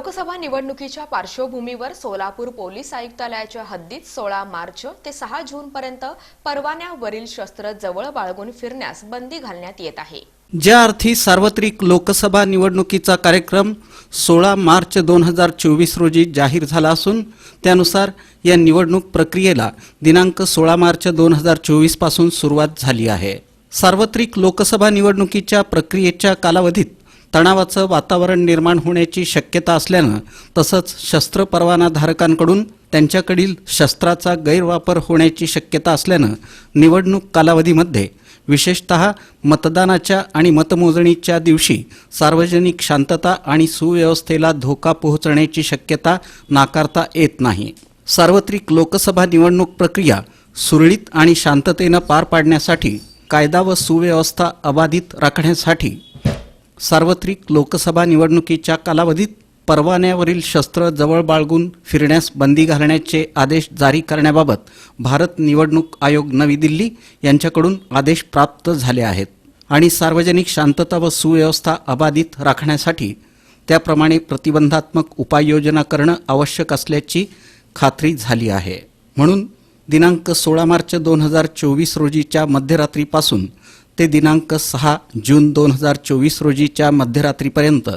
लोकसभा निवडणुकीच्या पार्श्वभूमीवर सोलापूर पोलीस आयुक्तालयाच्या हद्दीत सोळा मार्च ते सहा जूनपर्यंत परवान्यावरील शस्त्र जवळ बाळगून फिरण्यास बंदी घालण्यात येत आहे. ज्या अर्थी सार्वत्रिक लोकसभा निवडणुकीचा कार्यक्रम सोळा मार्च दोन हजार चोवीस रोजी जाहीर झाला असून त्यानुसार या निवडणूक प्रक्रियेला दिनांक सोळा मार्च दोन हजार चोवीसपासून सुरुवात झाली आहे. सार्वत्रिक लोकसभा निवडणुकीच्या प्रक्रियेच्या कालावधीत तणावाचं वातावरण निर्माण होण्याची शक्यता असल्यानं तसंच शस्त्र परवानाधारकांकडून त्यांच्याकडील शस्त्राचा गैरवापर होण्याची शक्यता असल्यानं निवडणूक कालावधीमध्ये विशेषत मतदानाच्या आणि मतमोजणीच्या दिवशी सार्वजनिक शांतता आणि सुव्यवस्थेला धोका पोहोचण्याची शक्यता नाकारता येत नाही. सार्वत्रिक लोकसभा निवडणूक प्रक्रिया सुरळीत आणि शांततेनं पार पाडण्यासाठी कायदा व सुव्यवस्था अबाधित राखण्यासाठी सार्वत्रिक लोकसभा निवडणुकीच्या कालावधीत परवान्यावरील शस्त्र जवळ बाळगून फिरण्यास बंदी घालण्याचे आदेश जारी करण्याबाबत भारत निवडणूक आयोग नवी दिल्ली यांच्याकडून आदेश प्राप्त झाले आहेत आणि सार्वजनिक शांतता व सुव्यवस्था अबाधित राखण्यासाठी त्याप्रमाणे प्रतिबंधात्मक उपाययोजना करणं आवश्यक असल्याची खात्री झाली आहे. म्हणून दिनांक सोळा मार्च दोन हजार चोवीस रोजीच्या मध्यरात्रीपासून ते दिनांक सहा जून दोन हजार चोवीस रोजीच्या मध्यरात्रीपर्यंत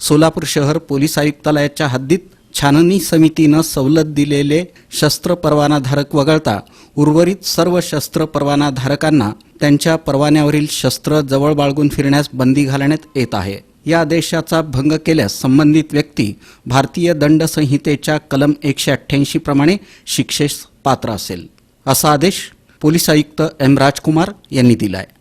सोलापूर शहर पोलीस आयुक्तालयाच्या हद्दीत छाननी समितीनं सवलत दिलेले शस्त्र परवानाधारक वगळता उर्वरित सर्व शस्त्र परवानाधारकांना त्यांच्या परवान्यावरील शस्त्र जवळ बाळगून फिरण्यास बंदी घालण्यात येत आहे. या आदेशाचा भंग केल्यास संबंधित व्यक्ती भारतीय दंड संहितेच्या कलम एकशे अठ्ठ्याऐंशी प्रमाणे शिक्षेस पात्र असेल. असा आदेश पोलीस आयुक्त एम राजकुमार यांनी दिला आहे